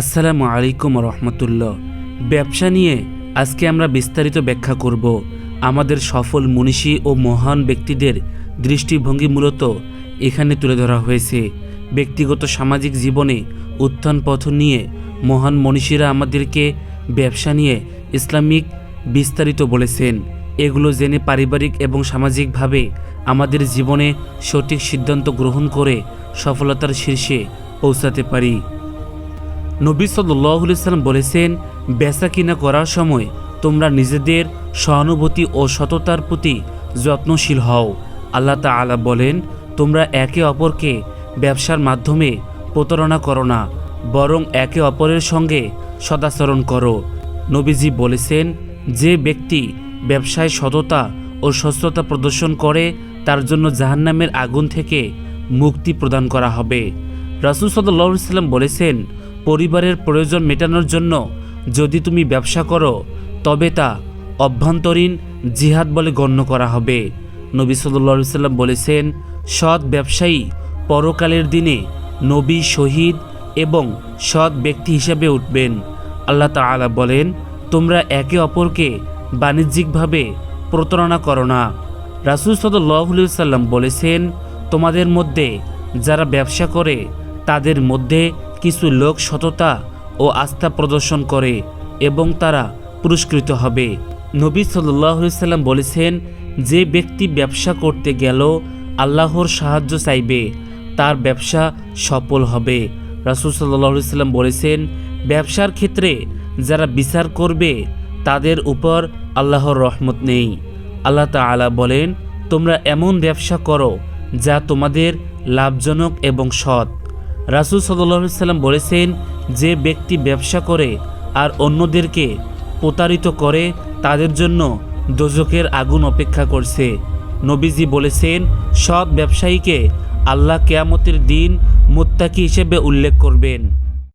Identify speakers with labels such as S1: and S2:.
S1: আসসালামু আলাইকুম রহমতুল্লাহ। ব্যবসা নিয়ে আজকে আমরা বিস্তারিত ব্যাখ্যা করব। আমাদের সফল মনীষী ও মহান ব্যক্তিদের দৃষ্টিভঙ্গি মূলত এখানে তুলে ধরা হয়েছে। ব্যক্তিগত সামাজিক জীবনে উত্থান পথন নিয়ে মহান মনীষীরা আমাদেরকে ব্যবসা নিয়ে ইসলামিক বিস্তারিত বলেছেন। এগুলো জেনে পারিবারিক এবং সামাজিকভাবে আমাদের জীবনে সঠিক সিদ্ধান্ত গ্রহণ করে সফলতার শীর্ষে পৌঁছাতে পারি। নবী সাল্লাম বলেছেন, বেচা কিনা করার সময় তোমরা নিজেদের সহানুভূতি ও সততার প্রতি যত্নশীল হও। আল্লাহ তাআলা বলেন, তোমরা একে অপরকে ব্যবসার মাধ্যমে প্রতারণা করো না, বরং একে অপরের সঙ্গে সদাচরণ করো। নবীজি বলেছেন, যে ব্যক্তি ব্যবসায় সততা ও স্বচ্ছতা প্রদর্শন করে, তার জন্য জাহান্নামের আগুন থেকে মুক্তি প্রদান করা হবে। রাসুল সাল্লাহ সাল্লাম বলেছেন পরিবারের প্রয়োজন মেটানোর জন্য যদি তুমি ব্যবসা করো, তবে তা অভ্যন্তরীণ জিহাদ বলে গণ্য করা হবে। নবী সাল্লাহ সাল্লাম বলেছেন, সৎ ব্যবসায়ী পরকালের দিনে নবী শহীদ এবং সৎ ব্যক্তি হিসেবে উঠবেন। আল্লাহ তাআলা বলেন, তোমরা একে অপরকে বাণিজ্যিকভাবে প্রতারণা করো না। রাসুল সাল্লাহ সাল্লাম বলেছেন, তোমাদের মধ্যে যারা ব্যবসা করে, তাদের মধ্যে কিছু লোক সততা ও আস্থা প্রদর্শন করে এবং তারা পুরস্কৃত হবে। নবী সাল্লাম বলেছেন, যে ব্যক্তি ব্যবসা করতে গেল, আল্লাহর সাহায্য চাইবে, তার ব্যবসা সফল হবে। রাসুল সাল্লাম বলেছেন, ব্যবসার ক্ষেত্রে যারা বিচার করবে, তাদের উপর আল্লাহর রহমত নেই। আল্লাহ তাআলা বলেন, তোমরা এমন ব্যবসা করো যা তোমাদের লাভজনক এবং সৎ। রাসুল সাল্লাহ সাল্লাম বলেছেন, যে ব্যক্তি ব্যবসা করে আর অন্যদেরকে প্রতারিত করে, তাদের জন্য দোজকের আগুন অপেক্ষা করছে। নবীজি বলেছেন সব ব্যবসায়ীকে আল্লাহ কেয়ামতের দিন মোত্তাকি হিসেবে উল্লেখ করবেন।